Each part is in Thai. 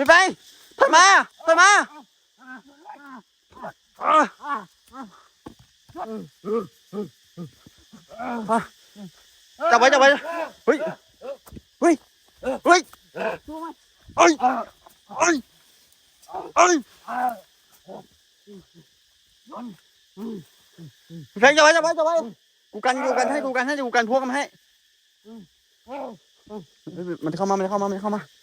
พี่แฟงถอยมาถอยมาอะอะจับไว้จับไว้เฮ้ยเฮ้ยเฮ้ยเอ้ยเอ้ยเอ้ยพี่แฟงจับไว้จับไว้จับไว้กูกันกูกันให้กูกันให้กูกันพวกมันให้เฮ้ยมันเข้ามามันเข้ามามันเข้ามา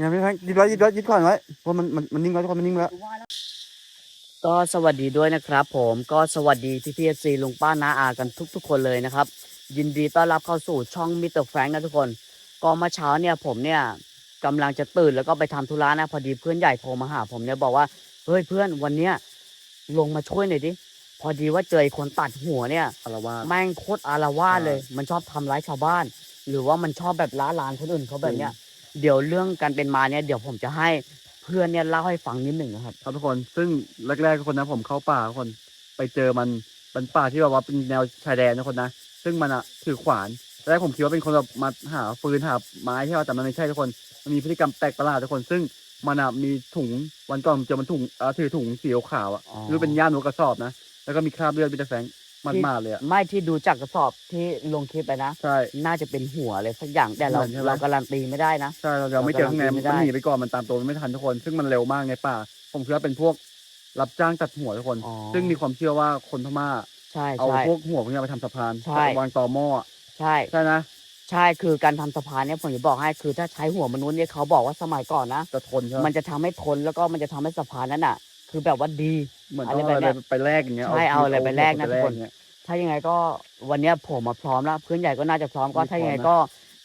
เนี่ยพี่แฟงยึดไว้ยึดไว้ยึดก่อนไว้เพราะมันมันมันนิ่งแล้วทุกคนมันนิ่งแล้วก็สวัสดีด้วยนะครับ ผมก็สวัสดีพี่พีเอซีลุงป้าน้าอากันทุก ๆ คนเลยนะครับ ยินดีต้อนรับเข้าสู่ช่องมิสเตอร์แฟรงค์นะทุกคน ก็เมื่อเช้าเนี่ยผมเนี่ยกำลังจะตื่นแล้วก็ไปทำธุระนะพอดีเพื่อนใหญ่โทรมาหา ผมเนี่ยบอกว่าเฮ้ยเพื่อนวันเนี้ยลงมาช่วยหน่อยดิพอดีว่าเจอไอ้คนตัดหัวเนี่ยอารวาสแม่งโคตรอารวาสเลย มันชอบทำร้ายชาวบ้าน หรือว่ามันชอบแบบล้าลานคนอื่นเขาแบบเนี้ย เดี๋ยวเรื่องการเป็นมาเนี่ยเดี๋ยวผมจะให้เพื่อนเนี่ยเล่าให้ฟังนิดหนึ่งนะครับ ครับทุกคนซึ่งแรกๆทุกคนนะผมเข้าป่าทุกคนไปเจอมันเป็นป่าที่แบบว่าเป็นแนวชายแดนทุกคนนะ ซึ่งมันอะถือขวานตอนแรกผมคิดว่าเป็นคนแบบมาหาฟืนหาไม้ใช่ไหมแต่มันไม่ใช่ทุกคน มันมีพฤติกรรมแปลกประหลาดทุกคน ซึ่งมันอะมีถุงวันก่อนผมเจอมันถุงเอ่อถือถุงสีขาวๆอะอ๋อหรือเป็นย่ามหนูกระสอบนะแล้วก็มีคราบเลือดมีแต่แสง มันที่มาเลยอะไม่ที่ดูจากกระสอบที่ลงคลิปไปนะ ใช่ น่าจะเป็นหัวอะไรสักอย่างแต่เราเหมือนใช่ไหม เราการันตีไม่ได้นะ ใช่เราเราไม่เจอข้างในเรามันกำลังกินไม่ได้หนีไปก่อนมันตามตัวมันไม่ทันทุกคน ซึ่งมันเร็วมากในป่า ผมคิดว่าเป็นพวกรับจ้างตัดหัวทุกคน อ๋อ ซึ่งมีความเชื่อว่าคนพม่า ใช่เอาใช่ พวกหัวพวกนี้ไปทำสะพานใช่ วางต่อหม้ออะใช่ ใช่นะใช่คือการทำสะพานเนี่ยผมจะบอกให้คือถ้าใช้หัวมนุษย์เนี่ยเขาบอกว่าสมัยก่อนนะ จะทนใช่ไหมมันจะทำให้ทนแล้วก็มันจะทำให้สะพานนั้นอะ คือแบบว่าดีเหมือนอะต้ไรองเอาแบบอะไรเนี้ยไปแลกอย่างเงี้ยใช่เอาอะไรไปแลกนะหัวทุกคนอย่างเงี้ยถ้ายังไงก็วันเนี้ยผมมาพร้อมแล้วเพื่อนใหญ่ก็น่าจะพร้อมก็มีถ้ายังไงพร้อมนะก็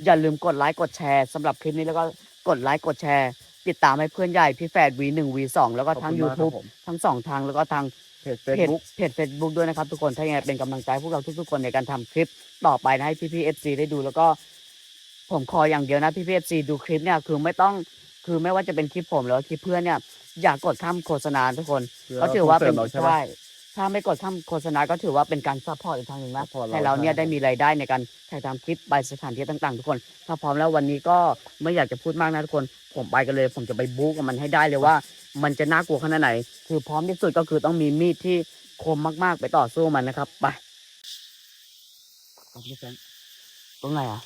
อย่าลืมกดไลค์กดแชร์สำหรับคลิปนี้แล้วก็กดไลค์กดแชร์ ติดตามให้เพื่อนใหญ่พี่แฝด V1 V2 แล้วก็ทางขอบคุณมากครับ YouTube ผมทั้งสองทางแล้วก็ทางเพจเฟซเพจบุ๊กเพจเฟซบุ๊กด้วยนะครับทุกคนถ้ายังไงเป็นกำลังใจให้พวกเราทุกๆคนในการทำคลิปต่อไปนะให้พี่พี่เอฟซีได้ดูแล้วก็ผมขออย่างเดียวนะพี่พี่เอฟซีดูคลิปเนี่ยคือไม่ต้อง คือไม่ว่าจะเป็นคลิปผมหรือว่าคลิปเพื่อนเนี่ย อย่ากดข้ามโฆษณาทุกคนก็ถือว่าเป็นส่งสริมเราใช่ไหมใช่ถ้าไม่กดข้ามโฆษณาก็ถือว่าเป็นการซัพพอร์ตอีกทางหนึ่งนะ support เราให้เราเนี่ยใช่ได้มีรายได้ในการถ่ายทำคลิปไปสถานที่ต่าง ๆ ทุกคน ถ้าพร้อมแล้ววันนี้ก็ไม่อยากจะพูดมากนะทุกคน ผมไปกันเลย ผมจะไปบู๊กับมันให้ได้เลยว่า มันจะน่ากลัวขนาดไหน คือพร้อมที่สุดก็คือต้องมีมีดที่คมมากๆ ไปต่อสู้มันนะครับไปเอาพี่แฟนตรงไหนอะ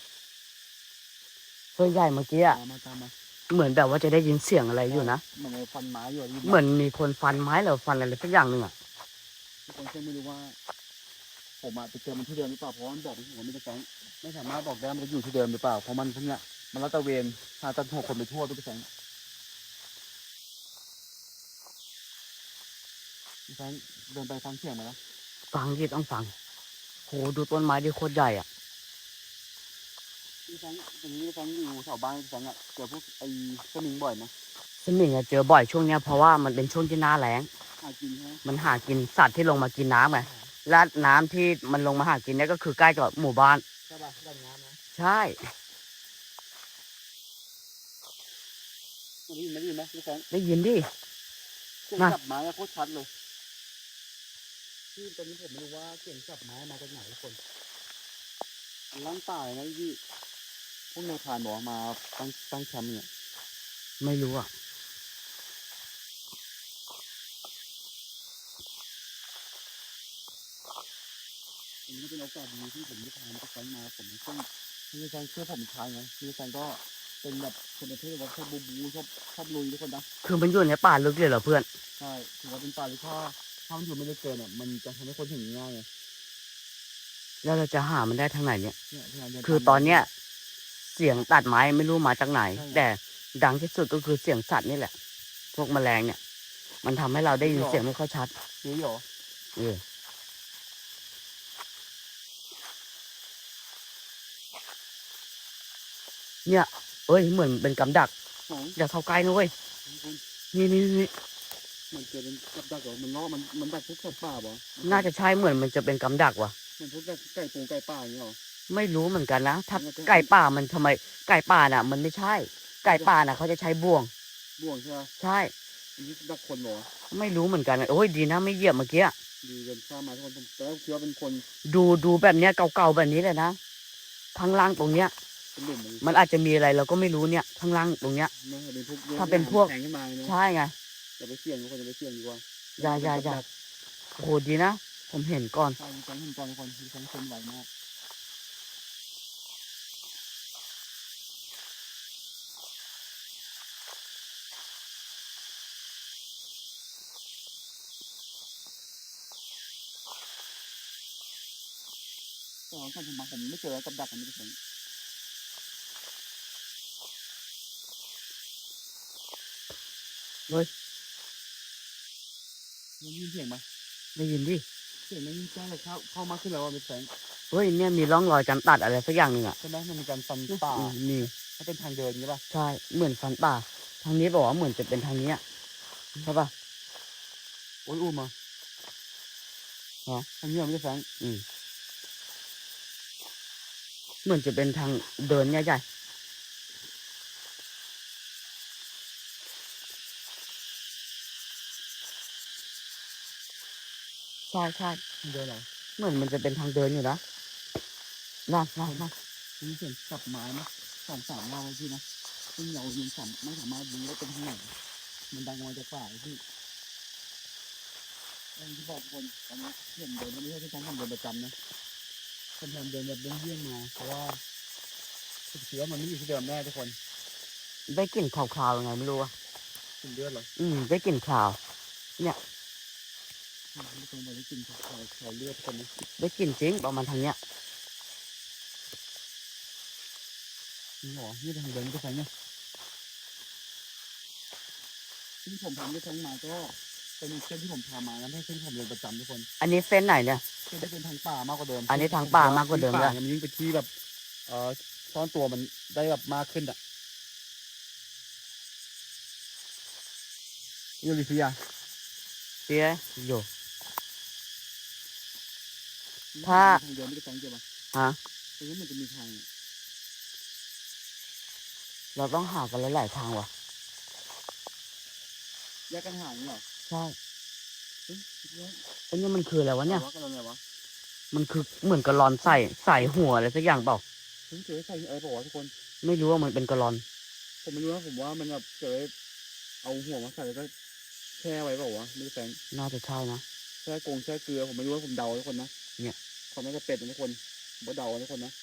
เพื่อนใหญ่เมื่อกี้อะตามมาตามมา เหมือนแบบว่าจะได้ยินเสียงอะไรอยู่นะ เหมือนฟันไม้อยู่ะเหมือนมีคนฟันไม้หรือฟันอะไรสักอย่างหนึ่งอะทุกคนก็ไม่รู้ว่า ผมอะไปเจอมันที่เดิมหรือเปล่าเพราะว่ามันบอกที่หัวไม่ได้แสงไม่สามารถบอกได้มันอยู่ที่เดิมหรือเปล่าเพราะมันพวกเนี้ยมันรัดตระเวนหาตัดหัวคนไปทั่วทุกแสงพี่แสงเดินไปฟังเสียงมาแล้วฟังที่ต้องฟังโหดูต้นไม้ที่โคตรใหญ่อะ พี่แสงตรงนี้แสงอยู่แถวบ้านพี่แสงอะเจอพวกไอ้สมิงบ่อยไหมสมิงอะเจอบ่อยช่วงเนี้ยเพราะว่ามันเป็นช่วงที่หน้าแล้ง หากินใช่ไหมมันหากินสัตว์ที่ลงมากินน้ำไงและน้ำที่มันลงมาหากินเนี่ยก็คือใกล้กับหมู่บ้าน ใช่ป่ะดำน้ำนะใช่ ได้ยินไหมได้ยินไหมพี่แสงได้ยินดิ เสียงมา จับไม้อะโคตรชัดเลยที่ตอนนี้ผมไม่รู้ว่าเสียงจับไม้มาจากไหนทุกคนมันล่างป่าเลยนะพี่ พวกนายพรานบอกว่ามาตั้งตั้งแคมป์เนี่ย ไม่รู้อะ อันนี้ก็เป็นโอกาสดีที่ผมได้พาพี่แสงมาผมซึ่งพี่แสงเชื่อผมชายไงพี่แสงก็เป็นแบบคนประเภทว่าชอบบูบูชอบชอบลุยทุกคนนะคือมันอยู่ในป่าลึกเลยเหรอเพื่อน ใช่ถือว่าเป็นป่าที่ถ้าถ้ามันอยู่ไม่ได้เกินอะมันจะทำให้คนเห็นง่ายไงแล้วเราจะหามันได้ทางไหนเนี่ย เนี่ยที่เราเดิคือตามตอนเนี้ย เสียงตัดไม้ไม่รู้มาจากไหนใช่แต่ดังที่สุดก็คือเสียงสัตว์นี่แหละ พวกแมลงเนี่ย มันทำให้เราได้ยินเสียงไม่ค่อยชัดนี่เหรอเออเนี่ย เอ้ยเหมือนเป็นกำดักสองอย่าเข้าใกล้นะเว้ยคนนี่นี่นี่มันเกิดเป็นกับดักเหรอมันล่อมันมันดักพวกสัตว์ป่าบ่น่าจะใช่เหมือนมันจะเป็นกำดักว่ะ มันพวกไก่ปูไก่ป่าอย่างเงี้ยเหรอ ไม่รู้เหมือนกันนะถ้ามันก็ไก่ป่ามันทำไม ไก่ป่าน่ะ มันไม่ใช่ ไก่ป่าน่ะเขาจะใช้บ่วง บ่วงใช่ไหมใช่ อันนี้ดักคนเหรอไม่รู้เหมือนกันนะโอ้ยดีนะไม่เหยียบเมื่อกี้ดีเดินข้ามมาทุกคนผมแต่ว่าคิดว่าเป็นคนดูดูแบบเนี้ยเก่าๆแบบนี้เลยนะข้างล่างตรงเนี้ย เป็นหลุมมันมันอาจจะมีอะไรเราก็ไม่รู้เนี่ยข้างล่างตรงเนี้ยนะเป็นพวกถ้าเป็นพวกแทงขึ้นมาเนาะใช่ไง อย่าไปเสี่ยงทุกคนอย่าไปเสี่ยงดีกว่าอย่าอย่าอย่า โอ้โหดีนะ ผมเห็นก่อน ใช่มีแทงขึ้นก่อนทุกคนมีแทงคนไหวมาก ตอนผมมาผมไม่เจอกับดักมันไม่เห็นเฮ้ยมันยินเสียงไหมได้ยินดิเสียงมันยิ่งใกล้เลยเข้าเข้ามาขึ้นแล้วว่าเป็นแสงเฮ้ยเนี่ยมีร่องรอยการตัดอะไรสักอย่างหนึ่งอะใช่ไหมมันมีการฟันป่าอืมมีถ้าเป็นทางเดินใช่ป่ะใช่เหมือนฟันป่า ทางนี้บอกว่าเหมือนจะเป็นทางเนี้ยใช่ปะโอ้ยอุ้มมาฮะทางนี้มันไม่ได้แสง เหมือนจะเป็นทางเดินใหญ่ๆใช่ใช่เดินเหรเหมือนมันจะเป็นทางเดินอยู่นะน่าน่าน่ามีเสียงสับไม้นะสองสามรอบพี่นะซึ่งเรายังสามไม่สามารถรู้ว่าเป็นทางไหนมันดังมาจากป่ายพี่อย่างที่บอกทุกคนตอนนี้เห็นเดินนไม่ใช่ที่ฉันทำเดินประจำนะ ฉันทำเดินแบบเลี่ยงๆมาเพราะว่าผมคิดว่ามันไม่อยู่ที่เดิมแน่ทุกคนได้กลิ่นคาวๆยังไงไม่รู้อะกลิ่นเลือดเหรออืมได้กลิ่นคาวไม่ตรงไปได้กลิ่นขาวขาวเลือดทุกคนนะได้กลิ่นจริงประมาณทางเนี้ยนี่หรอนี่เป็นทางเดินไม่ได้แสงเนี่ยซึ่งผมทำได้ทั้งมาก็ เป็นเส้นที่ผมพามานะไม่ใช่เส้นที่ผมเดินประจำทุกคนอันนี้เส้นไหนเนี่ย เส้นที่เป็นทางป่ามากกว่าเดิมอันนี้ทางป่ามากกว่าเดิมที่เลยป่มันยิ่งเป็นที่แบบเอ่อซ่อนตัวมันได้แบบมากขึ้นอะยูริฟิยาเสียอยู่ ถ้า ทางเดินไม่ได้แสงเดียวป่ะฮะ ตรงนี้มันจะมีทางอะเราต้องหากันหลายๆทางว่ะแยกกันห่างนี่เหรอ ใช่เฮ้ยคิดว่าไอ้เนี่ยมันคืออะไรวะเนี่ยว่ากันอะไรวะมันคือเหมือนกระลอนใส่ใส่หัวอะไรสักอย่างเปล่าเพิ่งเจอใส่อะไรบอกว่าทุกคน ไม่รู้ว่ามันเป็นกระลอน ผมไม่รู้นะผมว่ามันแบบเจอเอาหัวมาใส่แล้วก็แช่ไว้เปล่าวะไม่ได้แสงน่าจะใช่นะ แช่กงแช่เกลือผมไม่รู้ว่าผมเดาทุกคนนะเนี่ยเขาไม่ได้เป็ดนะทุกคนผมก็เดาทุกคนนะ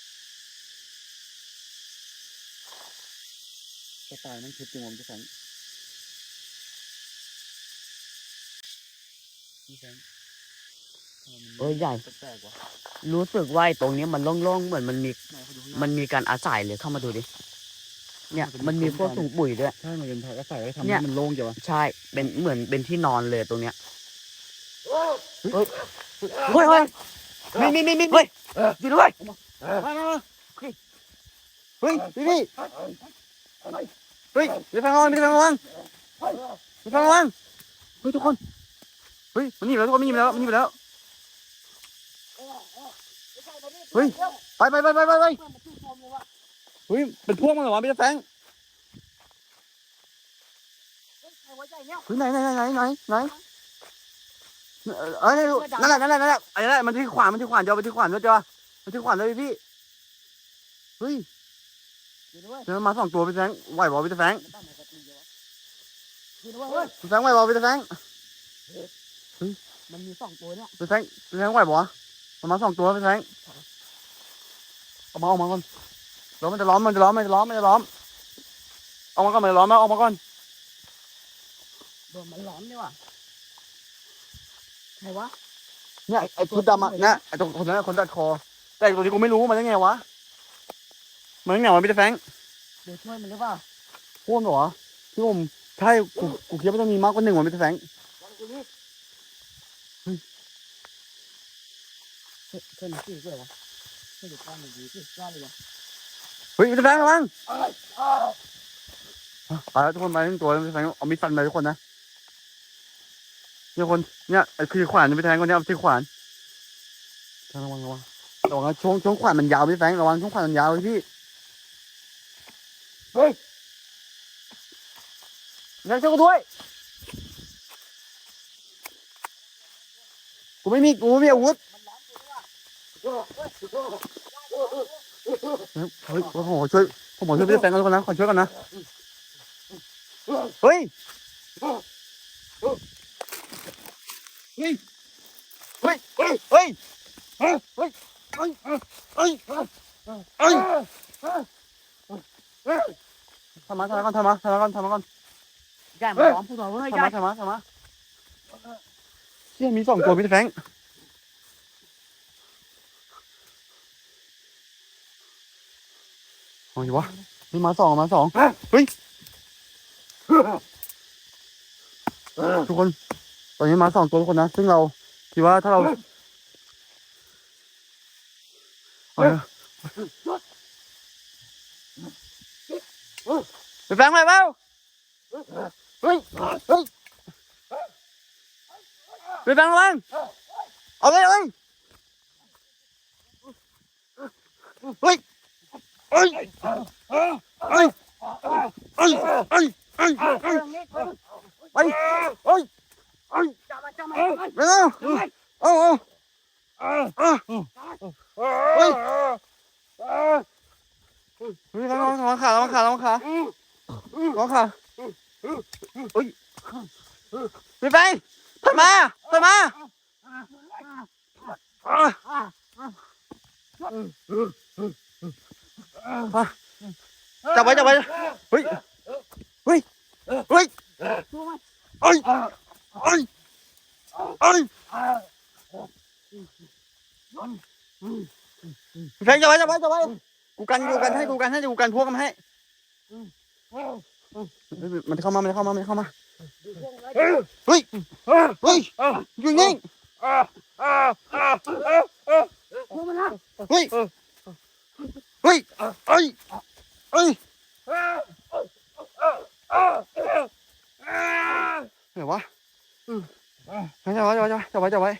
จะตายนั่นคือจริงผมจะแสงนี่แสงทำไมมัน เอ้ยใหญ่ แปลกๆวะรู้สึกว่าไอ้ตรงเนี้ยมันโล่งๆเหมือนมันมีไหนเขาดูข้างหน้ามันมีการอาศัยเลยเข้ามาดูดิ เนี่ย มันมีพวกถุงปุ๋ยด้วย ใช่มันเป็นผักก็ใส่ไว้ทำเนี่ให้ย มันโล่งเกี่ยววะใช่ เป็นเหมือนเป็นที่นอนเลยตรงเนี้ยเฮ้ยเฮ้ยเฮ้ยมีมีมีมีเฮ้ยอยู่ด้วยมามามาเฮ้ยเฮ้ยพี่พี่เฮ้ยมีทางระวังมีทางระวังมีทางระวังเฮ้ยทุกคน เฮ้ยมันหนีไปแล้วทุกคนมันหนีไปแล้วมันหนีไปแล้วเฮ้ยไปไปไปไปไปไปเฮ้ยเป็นพวกมันเหรอวะพี่แฟงเฮ้ยไหนไหนไหนไหนไหนเออเอ้ยนั่นแหละนั่นแหละนั่นแหละไอ้นั่นแหละมันที่ขวานมันที่ขวานเดียวมันที่ขวานเดียวเดียวมันที่ขวานเลยพี่เฮ้ยเดี๋ยวมาสองตัวพี่แฟงไหวบอพี่แฟงพี่แฟงไหวบอพี่แฟง มันมีสองตัวเนี่ยพี่แฟงพี่แฟงไหวบอมันมาสองตัวพี่แฟงเอามาเอามาก่อนเดี๋ยวมันจะล้อมมันจะล้อมมันจะล้อมมันจะล้อมเอามาก่อนมันจะล้อมมาเอามาก่อนโดนมันหลอมนี่ว่ะใครวะเนี่ยไอ้ชุดดำอะเนี่ยไอ้ตรงคนนั้นคนตัดคอ แต่ไอ้ตัวนี้กูไม่รู้มันยังไงวะมันยังไงวะพี่แฟงเดี๋ยวช่วยมันหรือเปล่าพ่วงเหรอที่ผมใช่กูกูคิดว่าต้องมีมากกว่าหนึ่งวะพี่แฟง เฮ้ยเพื่อนมันชื่ออะไรวะเพื่อนอยู่ก้อนหนึ่งดีสิก้อนเลยวะเฮ้ยพี่แฟงระวังไปแล้วทุกคนไปทั้งตัวพี่แฟงเอามีดฟันไปทุกคนนะเนี่ยคนเนี่ยไอ้คือขวานพี่แฟงคนเนี้ยเอาที่ขวานระวังระวังระวังนะช่วงช่วงขวานมันยาวพี่แฟงระวังช่วงขวานมันยาวเลยพี่เฮ้ยงั้นช่วยกูด้วยกูไม่มีกูไม่มีอาวุธ เฮ้ยผมขอช่วยผมขอช่วยพี่แฟงก่อนนะขอช่วยก่อนนะเฮ้ยเฮ้ยเฮ้ยเฮ้ยเฮ้ยเฮ้ยเฮ้ยเฮ้ยเฮ้ยเฮ้ยทำมาทำมาก่อนทำมาทำมาก่อนทำมาก่อนใหญ่มาล้อมพวกเราเฮ้ยทำใหญ่มาทำมาทำมาเชี่ยมีสองตัวพี่แฟง โอ้ยวะมีมาสองมาสองเฮ้ยทุกคน ตอนนี้มาสองตัวทุกคนนะ ซึ่งเราคิดว่าถ้าเราเอาเถอะไปแฝงไปเปล่าเฮ้ยเฮ้ยไปแฝงระวังเอาเลยเฮ้ยเฮ้ย เฮ้ยเฮ้ยเฮ้ยเฮ้ยเฮ้ยเฮ้ยเฮ้ยไปเฮ้ยจับมาจับมาไม่เอาเอาเอาเอาเฮ้ยเฮ้ยระวังระวังขาระวังขาระวังขาระวังขาเฮ้ยพี่ไปถอยมาถอยมา จับไว้จับไว้เฮ้ยเฮ้ยเฮ้ยเฮ้ยเฮ้ยเฮ้ยแฟงจับไว้จับไว้จับไว้กูกันกูกันให้กูกันให้กูกันพวกมันให้มันเข้ามามันเข้ามามันเข้ามาเฮ้ยเฮ้ยอยู่นิ่งพวกมันละเฮ้ยเฮ้ยเฮ้ยเฮ้ยไหนวะจับไว้จับไว้จับไว้จับไว้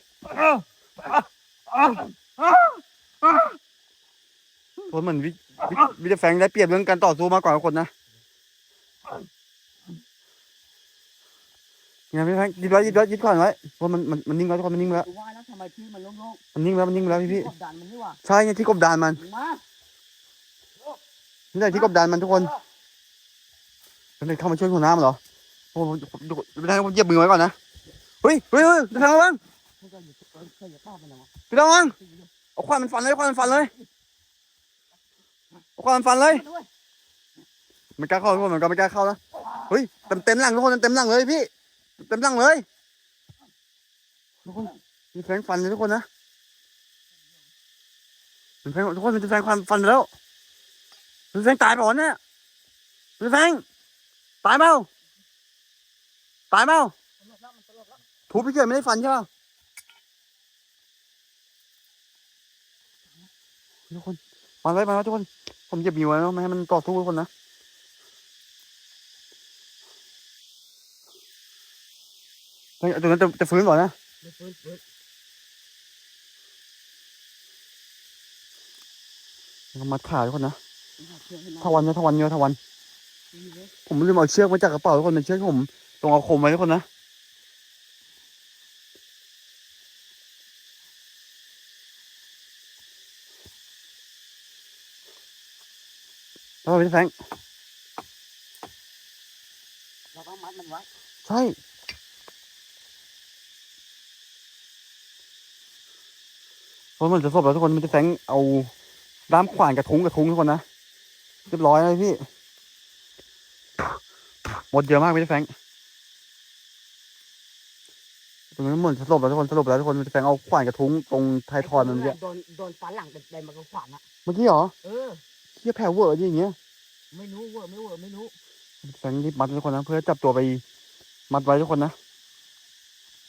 คนเหมือนวิวิวิจแฟงได้เปรียบเรื่องการต่อสู้มากกว่าคนนะไงพี่แฟงยึดไว้ยึดไว้ยึดก่อนไว้เพราะมันมันมันนิ่งแล้วทุกคนมันนิ่งแล้วว่าแล้วทำไมพี่มันโล่งมันนิ่งแล้วมันนิ่งแล้วพี่พี่ใช่ไงที่กบดานมันมา นี่แหละที่กบดานมันทุกคนนเลยเข้ามาช่วยหัวหน้ามันเหรอโอ้โหไม่ได้ผมเหยียบมือไว้ก่อนนะเฮ้ยเฮ้ยเฮ้ยทางระวังพวกเราอยู่เออเคยอย่าป้ามันนะวะพี่ระวังเอาควายมันฟันเลยควายมันฟันเลยเอาควายมันฟันเลยมันกล้าเข้าทุกคนมันก็ไม่กล้าเข้านะเฮ้ยเต็มเต็มหลังทุกคนเต็มหลังเลยพี่เต็มหลังเลยทุกคนมีแฟงฟันเลยทุกคนนะมันแฟงทุกคนมันจะแฟงความฟันแล้ว มันแฟงตายเปล่าวะเนี่ยมันแฟงตายเปล่าตายเปล่าถูกพี่เกิดไม่ได้ฟันใช่ป่ะทุกคนฟันไว้ฟันไว้ทุกคน ผมเหยีบมีไว้นะไม่ให้มันต่อสู้ทุกคนนะเฮ้ยตัวนั้นจะจะฟื้นก่อนนะมันมัดขาทุกคนนะ เอาเชือกให้มันทวันนะทวันเยอะทวันดีเลยผมลืมเอาเชือกมาจากกระเป๋าทุกคนเป็นเชือกที่ผมตรงเอาคมไว้ทุกคนนะแล้วพี่แฟงเราต้องมัดมันไว้ ใช่เพราะมันจะสบแล้วทุกคนมันจะแฟงเอาด้ามขวานกระทุ้งกระทุ้งทุกคนนะ เรียบร้อยเลยพี่ หมดเยอะมากพี่แฟงตรงนั้นเหมือนสลบแล้วทุกคนสลบแล้วทุกคนมันจะแฟงเอาขวานกระทุ้งตรงไทายทอยมันเมื่อกี้โดนโดนฟันหลังเต็มๆมากระขวานอะเมื่อกี้เหรอเออเฮียแผ่วเวอร์อย่างเงี้ยไม่รู้เวอร์ไม่เวอร์ไม่รู้แฟงรีบมัดทุกคนนะเพื่อจับตัวไปมัดไว้ทุกคนนะ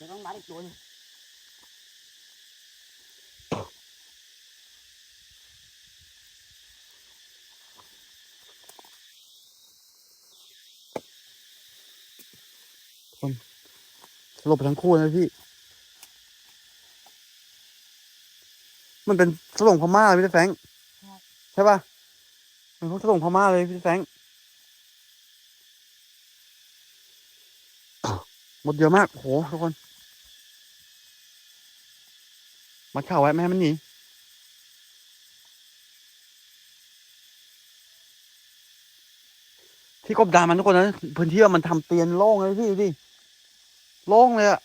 จะต้องมัดอีกตัวหนึง สลบไปทั้งคู่นะพี่ มันเป็นสลงพม่าเลยพี่แฟรงค์ใช่ป่ะมันเขาสลงพม่าเลยพี่แฟรงค์หมดเยอะมากโหทุกคนมัดข่าวไว้ไม่ให้มันหนีที่กบดานมันทุกคนนะพื้นที่มันทำเตียนโล่งเลยพี่ดูดิ โล่งเลยอะ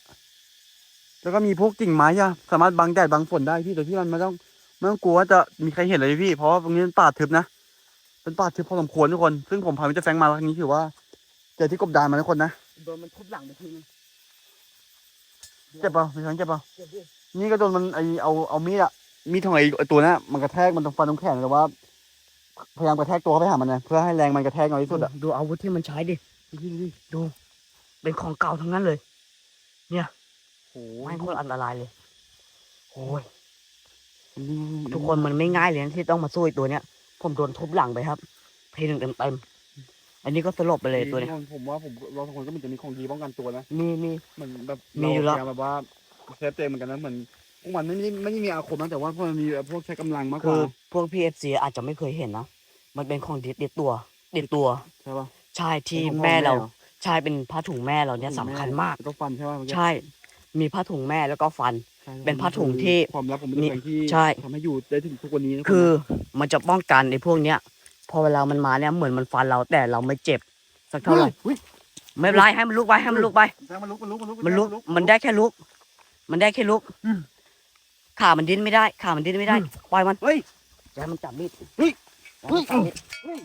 แล้วก็มีพวกกิ่งไม้อะสามารถบังแดดบังฝนได้พี่โดยที่มันไม่ต้องไม่ต้องกลัวว่าจะมีใครเห็นเลยพี่ เพราะว่าตรงนี้เป็นป่าทึบนะ เป็นป่าทึบพอสมควรทุกคน ซึ่งผมพามิสเตอร์แฟรงค์มาแล้วนี้ถือว่าเจอที่กบดานมาทุกคนนะโดนมันทุบหลังไปทีนึงเจ็บเปล่าพี่แฟรงค์เจ็บเปล่าเจ็บดินี่ก็โดนมันไอเอาเอามีดอะมีดของไอไอ้ตัวนั้นอะมันกระแทกมันตรงฟันตรงแขนแต่ว่า พยายามกระแทกตัวเข้าไปหามันนะเพื่อให้แรงมันกระแทกน้อยที่สุดอะดูอาวุธที่มันใช้ดิดูเป็นของเก่าทั้งนั้นเลย โอ้ไม่งโคตรอันตรายเลยโอ้ยทุทุกกคคนนมันไม่ง่ายเลยนะที่ต้องมาสู้ไอ้ตัวเนี้ย ผมโดนทุบหลังไปครับเพหนึ่งเต็มเต็มๆอันนี้ก็สลบไปเลยตัวเนี้ยผมว่าผมเราสองคนก็มันจะมีของดีป้องกันตัวนะมีมี เหมือนแบบมีอยู่แล้ว เราพาามแบบว่าเซฟตัวเองเหมือนกันนะเหมือนพวกมันไม่ได้ไม่ได้มีอาคมนะแต่ว่าพวกมันมีพวกใช้กำลังมากกคืว่าอพวกพีเอฟซีอาจจะไม่เคยเห็นนะ มันเป็นของดิดติดตัวติดตัว ใช่ป่ะใช่ที่เป็นของแม่เราพ่อแม่เหรอ ใช่เป็นผ้าถุงแม่เราเนี่ยสำคัญมากแล้วก็ฟันใช่ป่ะเมื่อกี้ใช่ มีผ้าถุงแม่แล้วก็ฟันใช่เป็นผ้าถุงที่ความลับผมเป็นเรื่องที่ใช่ทำให้อยู่ได้ถึงทุกวันนี้นะคือมันจะป้องกันในพวกเนี้ยพอเวลามันมาเนี่ยเหมือนมันฟันเราแต่เราไม่เจ็บสักเท่าไหร่ฮ้ยไม่เป็นไรให้มันลุกไปให้มันลุกไปมันลุกมันลุกมันลุกมันลุกมันได้แค่ลุก มันได้แค่ลุกอืมขามันดิ้นไม่ได้ขามันดิ้นไม่ได้อืมปล่อยมันเฮ้ยอย่าให้มันจับมีดเฮ้ยอย่าให้มันจับมีดเฮ้ย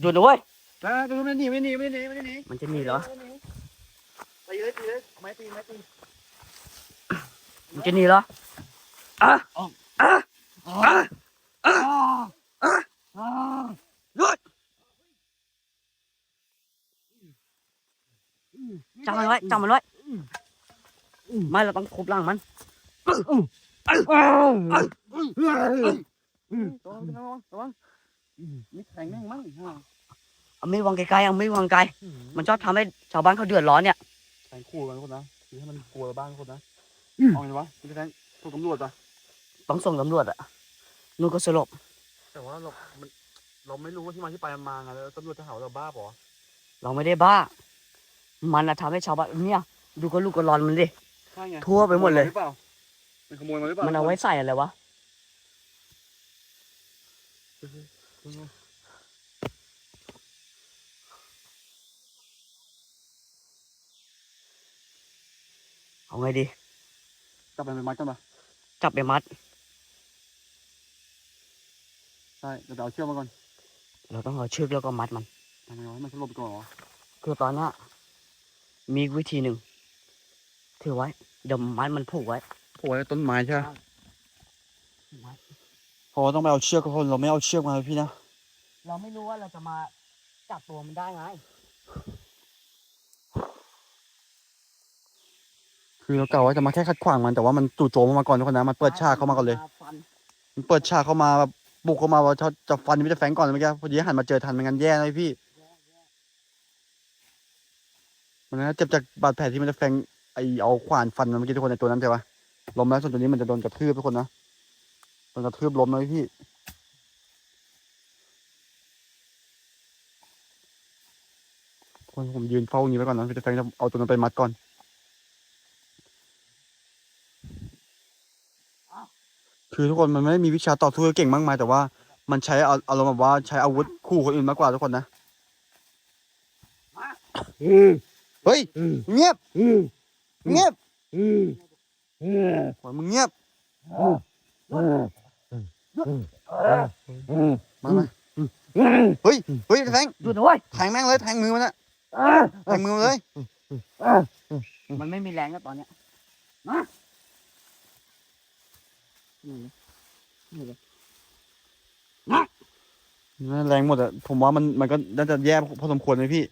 หยุดนะเว้ย แล้วไม่หนีไม่หนีไม่หนีไม่หนีมันจะหนีเหรอ ตีเลยตีเลยไม้ตีไม้ตีมันจะหนีเหรออะอ๋ออะอ๋ออะอ๋ออ๋อหยุดจับมันไว้จับมันไว้ไม่เราต้องทุบหลังมันระวังระวังระวังมีแข็งแม่งมั้งฮะ เอาไม่วางไกลๆเอาไม่วางไกล มันชอบทำให้ชาวบ้านเขาเดือดร้อนเนี่ยแข็งขู่กันคนนะคือให้มันกลัวบ้างคนนะเอาไงวะพี่แทงถูกตำรวจปะต้องส่งตำรวจอะนู่นก็สลบ แต่ว่าเรามันเราไม่รู้ว่าที่มาที่ไปมันมาไงแล้วตำรวจจะหาว่าเราบ้าปะวะเราไม่ได้บ้า มันอะทำให้ชาวบ้านเนี่ย ดูก็ลูกก็ร้อนมันดิ ใช่ไงทั่วไปหมดเลยรือเปล่ามันขโมยมาหรือเปล่ามันเอาไว้ใส่อะไรวะ เอาไงดีกลับไปเป็นมัดกันปะจับไปมัด ใช่เดี๋ยวเอาเชือกมาก่อนเราต้องเอาเชือกแล้วก็มัดมันทำไงวะให้มันสลบไปก่อนเหรอคือตอนเนี้ยมีวิธีหนึ่งถือไว้เดี๋ยวมัดมันผูกไว้โอ้ยต้นไม้ใช่ไหมไว้เพราะว่าต้องไปเอาเชือกกับคนเราไม่เอาเชือกมาพี่นะ เราไม่รู้ว่าเราจะมาจับตัวมันได้ไง คือเรากะว่าจะมาแค่ขัดขวางมันแต่ว่ามันจู่โจมมาก่อนทุกคนนะมันเปิดฉากเข้ามาก่อนเลย ฟันมันเปิดฉากเข้ามาแบบบุกเข้ามาว่าจะจะฟันมิสเตอร์แฟรงก์ก่อนเมื่อกี้พอดีหันมาเจอทันไม่งั้นแย่เลยพี่มันน่าเจ็บจากบาดแผลที่มิสเตอร์แฟรงก์ไอเอาขวานฟันมันเมื่อกี้ทุกคนในตัวนั้นใช่ปะล้มแล้วส่วนตัวนี้มันจะโดนกระทืบทุกคนนะโดนกระทืบล้มเลยพี่คนผมยืนเฝ้าอย่างนี้ไว้ก่อนนะมิสเตอร์แฟรงก์จะเอาตัวนั้นไปมัดก่อน คือทุกคนมันไม่ได้มีวิชาต่อสู้เก่งมากมายแต่ว่ามันใช้เอาอารมณ์แบบว่าใช้อาวุธคู่คนอื่นมากกว่าทุกคนนะเฮ้ยเงียบเงียบโอ้ยมึงเงียบมามาเฮ้ยเฮ้ยแทงหยุดนะเว้ยแทงแม่งเลยแทงมือมันอะแทงมือมันเลย มันไม่มีแรงแล้วตอนเนี้ย แรงหมดอะผมว่ามันมันก็น่าจะแย่พอสมควรเลยพี่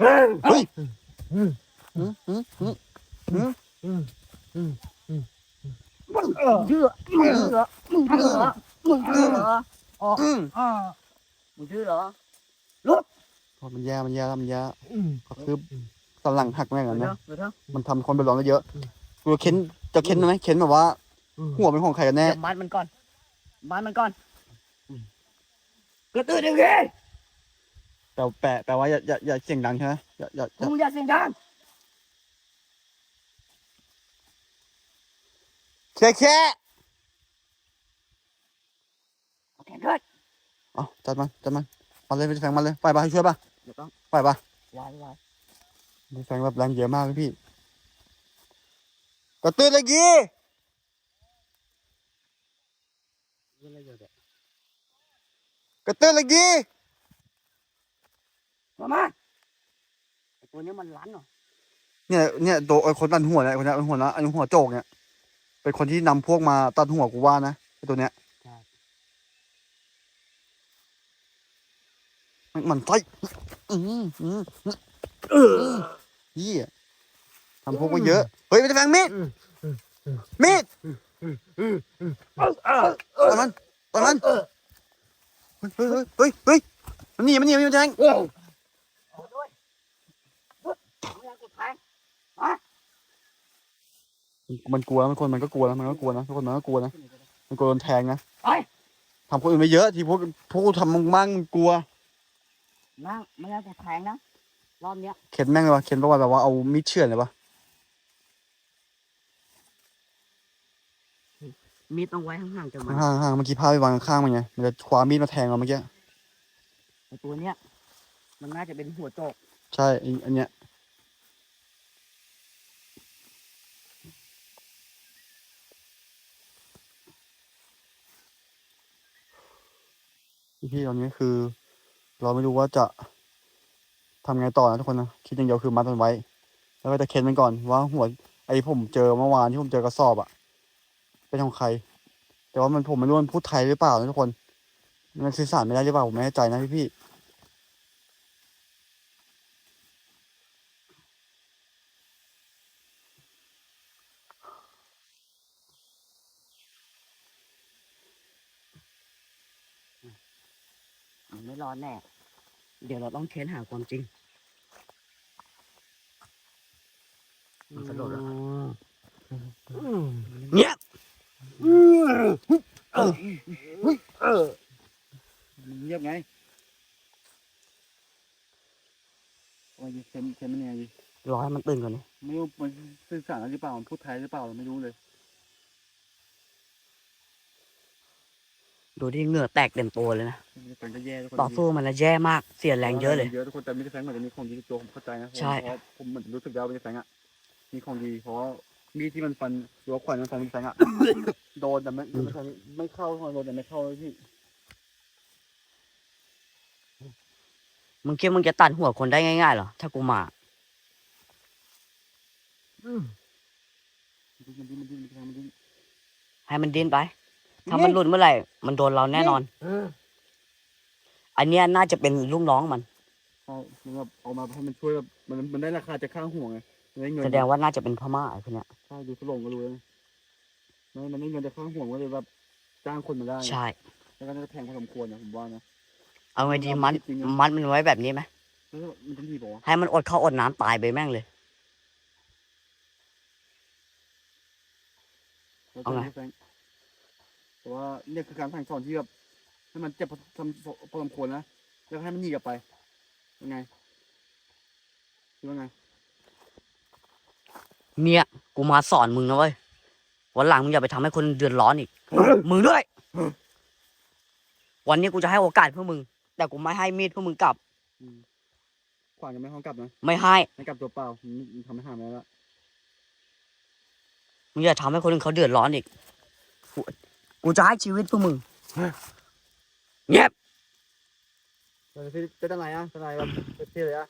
เฮ้ยหืมหืมหืมหืมเชื่อมึงเชื่อมึงเชื่อมึงเชื่ออืมมึงดื้อเหรอพอมันแย่มันแย่แล้วมันแย่อืมก็คือ ตอนหลังหักแม่งกันเดี๋ยนะวเดี๋ยวเดี๋ยวมันทำคนไปร้องได้เยอะกูเค้นจะเค้นไหมเค้นแบบว่าอืมหัวเป็นของใครกันแน่เดี๋ยวมัดมันก่อน มัดมันก่อนกระตือรือร้นแต่แปะแปลว่าอย่าอย่าอย่าเสียงดังใช่ไหมอย่าอย่าอย่ามึงอย่าเสียงดังแค่แค่โอเคเกิดเอาจัดมันจัดมันมาเลยไปแฟงมันเลยไปปะให้ช่วยปะเดี๋ยวต้องไปปะวายวาย แฟงแบบแรงเยอะมากเลยพี่กระตือเลยกี้เรื่องอะไรเยอะแยะกระตือเลยกี้มามาไอ้ตัวเนี้ยมันรั้นเหรอเนี่ยเนี่ยโดไอ้คนตัดหัวเนี่ยคนเนี้ยเป็นหัวนะไอ้หัวโจกเนี่ย เป็นคนที่นำพวกมาตัดหัวกูว่านะไอ้ตัวเนี้ยใช่มันมันไส้อืมอืมเออ พี่ทำพวกไปเยอะ เฮ้ยไปแฟงมีดมีดเออเออตอนมันตอนมันเฮ้ยเฮ้ยเฮ้ยเฮ้ยมันหนีมันหนีมันหนีมันแทงเออเอาด้วยมึงอย่ากดแทงมันกลัวมันคนมันก็กลัวนะมันก็กลัวนะทุกคนมันก็กลัวนะมันกลัวโดนแทงนะไปทำคนอื่นไปเยอะที่พวกพวกกูทำมึงมั่งกลัวนั่งไม่ให้กดแทงนะ รอบเนี้ยเข็นแม่งเลยวะเข็นเพราะว่าแบบว่าเอามีดเฉือนเลยวะมีดต้องไว้ห่างๆจากมันห่างห่างเมื่อกี้พาไปวางข้างๆมันไงมันจะคว้ามีดมาแทงเราเมื่อกี้ไอ้ตัวเนี้ยมันน่าจะเป็นหัวโจกใช่ไอ้อันเนี้ยพี่ๆตอนนี้คือ เราไม่รู้ว่าจะ ทำไงต่อนะทุกคนนะคิดอย่างเดียวคือมัดมันไว้ แล้วก็จะเค้นมันก่อนว่าหัวไอ้ผมเจอเมื่อวานที่ผมเจอกระสอบอะเป็นของใคร แต่ว่ามันผมไม่รู้มันพูดไทยหรือเปล่านะทุกคน มันสื่อสารไม่ได้หรือเปล่าผมไม่แน่ใจนะพี่พี่ไม่ร้อนแน่ เดี๋ยวเราต้องเค้นหาความจริงมันกระโดดแล้วอืมเงียบอืมเออเออเงียบไงโอ้ยเค้นเค้นมันยังไงดิรอให้มันตื่นก่อนนี่ไม่รู้มันสื่อสารหรือเปล่ามันพูดไทยหรือเปล่าไม่รู้เลย ดูที่เหงื่อแตกเต็มตัวเลยนะมันจะแย่ทุกคนต่อสู้มันแล้วแย่มากเสียแรงเยอะเลยเยอะทุกคนแต่ไม่ได้แฟงเหมือนจะมีของดีในตัวผมเข้าใจนะใช่เพราะผมเหมือนรู้สึกแล้วไม่ได้แฟงอะมีของดีเพราะมีดที่มันฟันหรือว่าขวานมันฟันไม่แฟงอะ โดนแต่ไม่ไม่เข้าไม่เข้าโดนแต่ไม่เข้าเลยพี่มึงคิดมึงจะตัดหัวคนได้ง่ายๆเหรอถ้ากูมาอืมมันดิ้นมันดิ้นมันดิ้นมันดิ้นให้มันดิ้นไป ถ้ามันหลุดเมื่อไหร่ มันโดนเราแน่นอน เอออันเนี้ยน่าจะเป็นลูกน้องมัน เอามันแบบเอามาให้มันช่วยแบบมันมันได้ราคาจากค่าหัวไงมันได้เงินแสดงว่าน่าจะเป็นพม่าไอ้คนเนี้ย ใช่ดูสลงก็รู้เลยมันมันได้เงินจากค่าหัวก็เลยแบบจ้างคนมาได้ใช่ แล้วก็น่าจะแพงพอสมควรนะผมว่านะเอาไงดีเรามัดคิดจริงนะมัดมันไว้แบบนี้ไหมแล้วมันจะดีบอกว่าให้มันอดข้าวอดน้ำตายไปแม่งเลยเอาไงแต่ ว่าเนี่ยคือการสั่งสอนที่แบบให้มันเจ็บพอสมพอสมควรนะแล้วให้มันหนีกลับไปยังไงคิดว่าไง เนี่ย กูมาสอนมึงนะเว้ยวันหลังมึงอย่าไปทำให้คนเดือดร้อนอีก มึงด้วย วันนี้กูจะให้โอกาสพวกมึง แต่กูไม่ให้มีดพวกมึงกลับ อืมขวานยังไม่ห้องกลับนะไม่ให้ให้กลับตัวเปล่ามันมันทำให้หาไม่ได้ละมึงอย่าทำให้คนอื่นเขาเดือดร้อนอีก กูกูจะให้ชีวิตพวกมึงเงียบแต่ที่จะได้ไหนอะจะไหนแบบเท่เลยอะ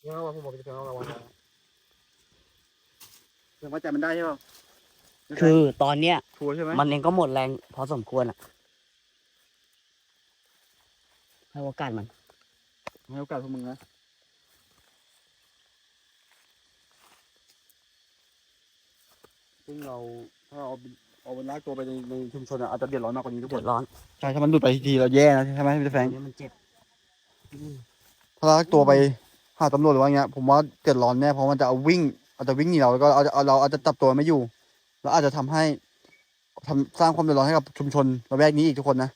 เนี่ยว่าผมบอกจะเป็นระวังนะเรื่องว่าใจมันได้ใช่ป่ะคือตอนเนี้ยทัวร์ใช่ไหมมันเองก็หมดแรงพอสมควรอะให้โอกาสมันให้โอกาสพวกมึงนะซึ่งเราถ้าเรา เอาเอาเวลากตัวไปในในชุมชนอะอาจจะเดือดร้อนมากกว่านี้ทุกคเดือนดร้อนใช่ถ้ามันหลุดไปทีเราแย่นะใช่ไหมพี่แฟงอันนี้มันเจ็บอืมถ้าลากตัวไปหาตำรวจหรือว่าอย่างเงี้ย ผมว่าเดือดร้อนแน่เพราะมันจะเอาวิ่งอาจจะวิ่งหนีเราแล้วก็เอาเอาเราอาจจะจับตัวไม่อยู่ แล้วอาจจะทำให้ทำสร้างความเดือดร้อนให้กับชุมชนระแวกนี้อีกทุกคนนะ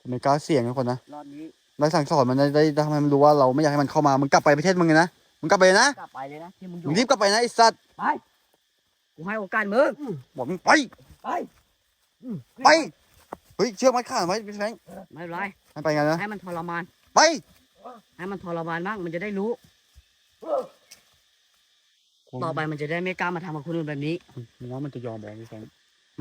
ผมไม่กล้าเสี่ยงทุกคนนะรอบนี้ได้สั่งสอนมันได้ได้ได้ทำให้มันรู้ว่าเราไม่อยากให้มันเข้ามามึงกลับไปประเทศมึงเลยนะมึงกลับไปเลยนะกลับไปเลยนะที่มึงอมึยู่งรีบกลับไปนะไอ้สัตว์ไป กูให้โอกาสมึงบอกมึงไป ไปอืมไป เฮ้ย เชือกมัดขาไว้พี่แฟงไม่เป็นไรให้ไปไงนะ ให้มันทรมาน ไป ให้มันทรมานบ้างมันจะได้รู้ ต่อไปมันจะได้ไม่กล้ามาทำกับคนอื่นแบบนี้ผมว่ามันจะยอมบอกพี่แฟง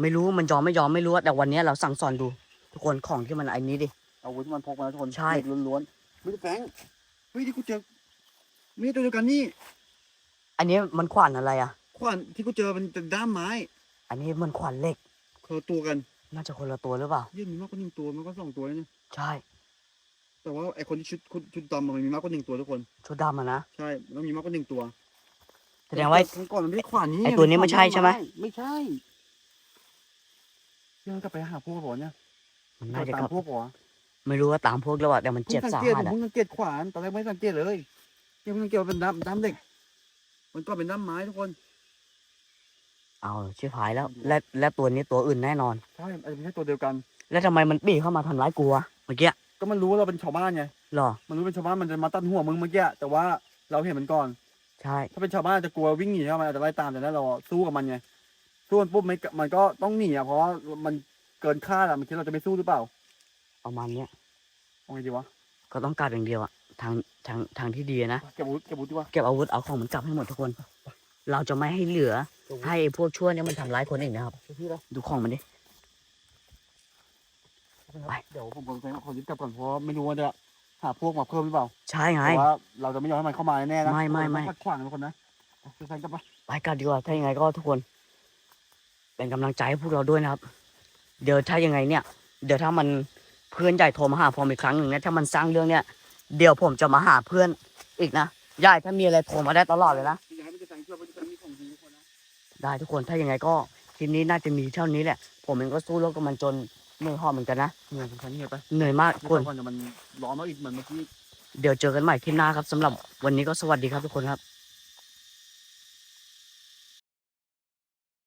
ไม่รู้มันยอมไม่ยอมไม่รู้อะแต่วันนี้เราสั่งสอนดู ทุกคนของที่มันไอ้นี้ดิอาวุธที่มันพกมาทุกคนใช่เหล็กล้วนๆพี่แฟงเฮ้ยที่กูเจอมีดตัวเดียวกันนี่ อันนี้มันขวานอะไรอะ ขวานที่กูเจอมันเป็นด้ามไม้ อันนี้มันขวานเหล็กคนละตัวกันน่าจะคนละตัวหรือเปล่า เยี่ยมีมากกว่าหนึ่งตัวมากกว่าสองตัวเลยนะใช่แต่ว่าไอคนที่ชุดชุดชุดดำมันมีมากกว่าหนึ่งตัวทุกคน ชุดดำอะนะใช่มันมีมากกว่าหนึ่งตัวแสดงว่า ครั้งก่อนมันไม่ได้ขวานนี้ไอ้ตัวนี้ไม่ใช่ใช่ไหม ไม่ใช่เรื่องกลับไปหาพวกบอกเนี่ยมันน่าจะตาครัมบพวกบอกไม่รู้ว่าตามพวกแล้วอะแต่มันเพิ่เจ็งบสังสาเกตหัสผมอะเพิ่งสังเกตขวานตอนแรกไม่สังเกตเลยยังเพิ่งสังเกตว่าเป็นด้ามด้ามเหล็ก มันก็เป็นด้ามไม้ทุกคน เอาชิบหายแล้ว และและตัวนี้ตัวอื่นแน่นอน ใช่ไอ้ไม่ใช่ตัวเดียวกัน แล้วทำไมมันปีเข้ามาทำร้ายกูวะเมื่อกี้ก็มันรู้ว่าเราเป็นชาวบ้านไงหรอ มันรู้เป็นชาวบ้านมันจะมาตัดหัวมึงเมื่อกี้แต่ว่าเราเห็นมันก่อน ใช่ ถ้าเป็นชาวบ้านจะกลัววิ่งหนีเข้ามาอาจจะไล่ตามแต่นั้นเราสู้กับมันไงสู้มันปุ๊บมันก็มันก็ต้องหนีอะเพราะว่ามันเกินคาดอะมันคิดเราจะไม่สู้หรือเปล่าประมาณเนี้ยเอาไงดีวะก็ต้องการอย่างเดียวอะทางทางทางที่ดีนะเก็บอาวุธเก็บอาวุธดีวะเก็บอาวุธเอาของมันกลับให้หมดทุกคน เราจะไม่ให้เหลือ ให้ไอ้พวกชั่วเนี่ยมันทำร้ายคนอีกนะครับพี่ละดูของมันดิ ไป เดี๋ยวผมผมขอยึดกลับก่อนเพราะว่าไม่รู้ว่าจะหาพวกมาเพิ่มหรือเปล่าใช่ไง แต่ว่าเราจะไม่ยอมให้มันเข้ามาแน่ๆนะไม่ไม่ไม่เราต้องขัดขวางทุกคนนะคือใครกลับมาไปกันดีกว่า ถ้ายังไงก็ทุกคน เป็นกำลังใจให้พวกเราด้วยนะครับ เดี๋ยวถ้ายังไงเนี่ย เดี๋ยวถ้ามันเพื่อนใหญ่โทรมาหาผมอีกครั้งหนึ่งเนี่ยถ้ามันสร้างเรื่องเนี่ย เดี๋ยวผมจะมาหาเพื่อนอีกนะใหญ่ถ้ามีอะไรโทรมาได้ตลอดเลยนะ ได้ทุกคนถ้ายังไงก็คลิปนี้น่าจะมีเท่านี้แหละ ผมเองก็สู้รบกับมันจนเหนื่อยหอบเหมือนกันนะเหนื่อยผมฉันเหนื่อยไปเหนื่อยมากทุกคนก่อนเดี๋ยวมันร้อนมากอีกเหมือนเมื่อกี้เดี๋ยวเจอกันใหม่คลิปหน้าครับสำหรับวันนี้ก็สวัสดีครับทุกคนครับ